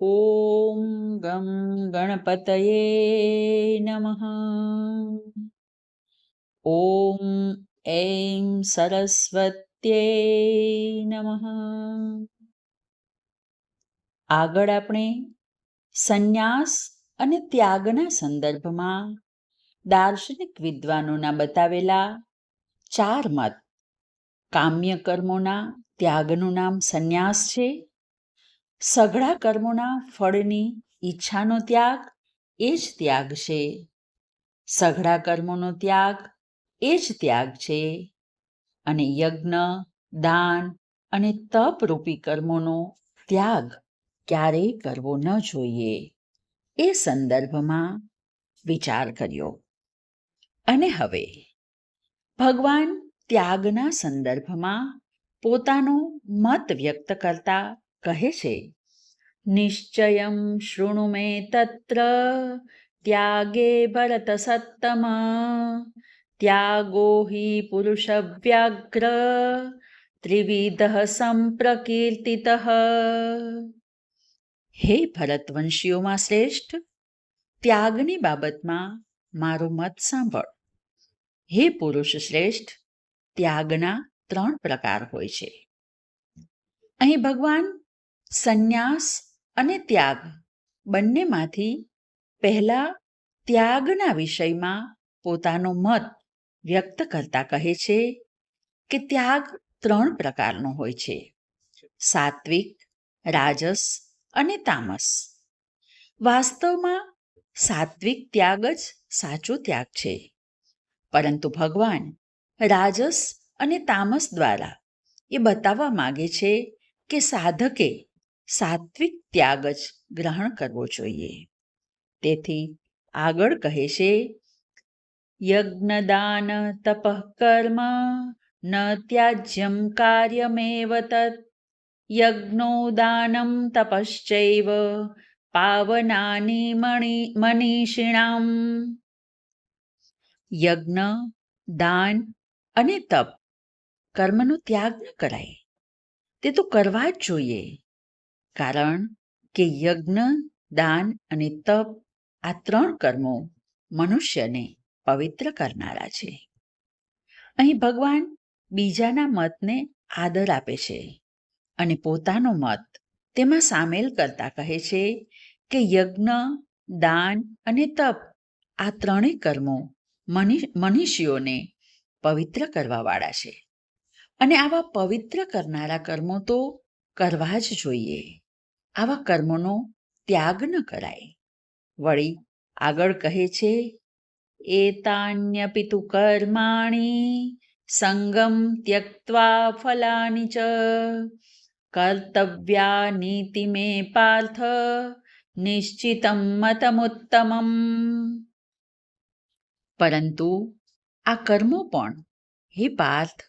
ઓમ ગમ ગણપતયે નમઃ ઓમ એમ સરસ્વત્યે નમઃ આગળ આપણે સંન્યાસ અને ત્યાગના સંદર્ભમાં દાર્શનિક વિદ્વાનોના બતાવેલા ચાર મત. કામ્ય કર્મોના ત્યાગનું નામ સંન્યાસ છે સઘળા કર્મોના ફળની ઈચ્છાનો ત્યાગ એ જ ત્યાગ છે. સઘળા કર્મોનો ત્યાગ એ જ ત્યાગ છે. અને યજ્ઞ, દાન અને તપરૂપી કર્મોનો ત્યાગ ક્યારેય કરવો ન જોઈએ. એ સંદર્ભમાં વિચાર કર્યો. અને હવે ભગવાન ત્યાગના સંદર્ભમાં પોતાનો મત વ્યક્ત કરતા કહે છે, નિશ્ચયમ શૃણુ મે તત્ર, ત્યાગે ભરત સત્તમ, ત્યાગો હિ પુરુષ વ્યાઘ્ર ત્રિવિધ સંપ્રકીર્તિત। હે ભરતવંશીઓમાં શ્રેષ્ઠ, ત્યાગની બાબતમાં મારો મત સાંભળ. હે પુરુષ શ્રેષ્ઠ, ત્યાગના ત્રણ પ્રકાર હોય છે. અહીં ભગવાન સંન્યાસ અને ત્યાગ. બંનેમાંથી પહેલા ત્યાગના વિષયમાં પોતાનો મત વ્યક્ત કરતા કહે છે કે ત્યાગ ત્રણ પ્રકારનો હોય છે. સાત્વિક, રાજસ અને તામસ. વાસ્તવમાં સાત્વિક ત્યાગ જ સાચો ત્યાગ છે. પરંતુ ભગવાન રાજસ અને તામસ દ્વારા એ બતાવવા માગે છે કે સાધકે સાત્વિક ત્યાગ જ ગ્રહણ કરવો જોઈએ. તેથી આગળ કહે છે, યજ્ઞદાન તપઃ કર્મ ન ત્યાજ્યમ કાર્યમેવ તત યજ્ઞો દાનમ તપશ્ચૈવ પાવનાની મણિ, મનીષિણામ. યજ્ઞ, દાન અને તપ કર્મનો ત્યાગ ન કરાય. તે તો કરવા જ જોઈએ. કારણ કે યજ્ઞ, દાન અને તપ આ ત્રણ કર્મો મનુષ્યને પવિત્ર કરનારા છે. અહીં ભગવાન બીજાના મતને આદર આપે છે અને પોતાનો મત તેમાં સામેલ કરતા કહે છે કે યજ્ઞ, દાન અને તપ આ ત્રણેય કર્મો મનુષ્યોને પવિત્ર કરવાવાળા છે. અને આવા પવિત્ર કરનારા કર્મો તો કરવા જ જોઈએ. આવા કર્મોનો ત્યાગ ન કરાય. વળી આગળ કહે છે એતાન્યપિ તુ કર્માણી સંગમ ત્યક્ત્વા ફલાની ચ. કર્તવ્યા નીતિ મે પાર્થ નિશ્ચિતમ મતમુત્તમમ. પરંતુ આ કર્મો પણ હે પાર્થ,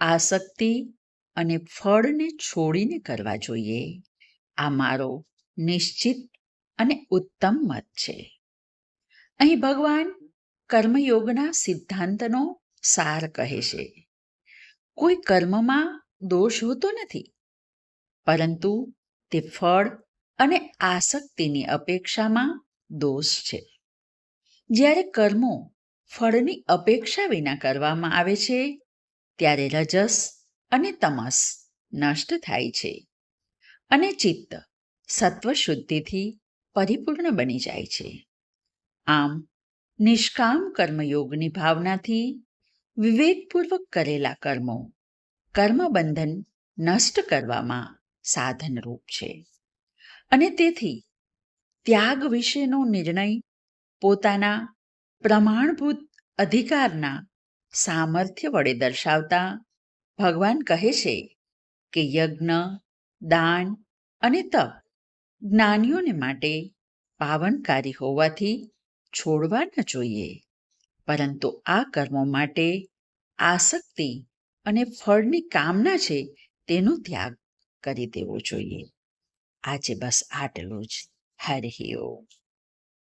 આસક્તિ અને ફળને છોડીને કરવા જોઈએ. આ મારો નિશ્ચિત અને ઉત્તમ મત છે. અહીં ભગવાન કર્મયોગના સિદ્ધાંતનો સાર કહે છે. કોઈ કર્મમાં દોષ હોતો નથી, પરંતુ તે ફળ અને આસક્તિની અપેક્ષામાં દોષ છે. જ્યારે કર્મો ફળની અપેક્ષા વિના કરવામાં આવે છે, ત્યારે રજસ અને તમસ નષ્ટ થાય છે. અને ચિત્ત સત્વ શુદ્ધિથી પરિપૂર્ણ બની જાય છે. આમ, નિષ્કામ કર્મયોગની ભાવનાથી વિવેકપૂર્વક કરેલા કર્મો, કર્મબંધન નષ્ટ કરવામાં સાધનરૂપ છે. અને તેથી, ત્યાગ વિશેનો નિર્ણય પોતાના પ્રમાણભૂત અધિકારના સામર્થ્ય વડે દર્શાવતા ભગવાન કહે છે કે યજ્ઞ દાન અને તપ જ્ઞાનીઓને માટે પાવનકારી હોવાથી છોડવા ન જોઈએ. પરંતુ આ કર્મો માટે આસક્તિ અને ફળની કામના છે તેનો ત્યાગ કરી દેવો જોઈએ. આજે બસ આટલું જ. હરિ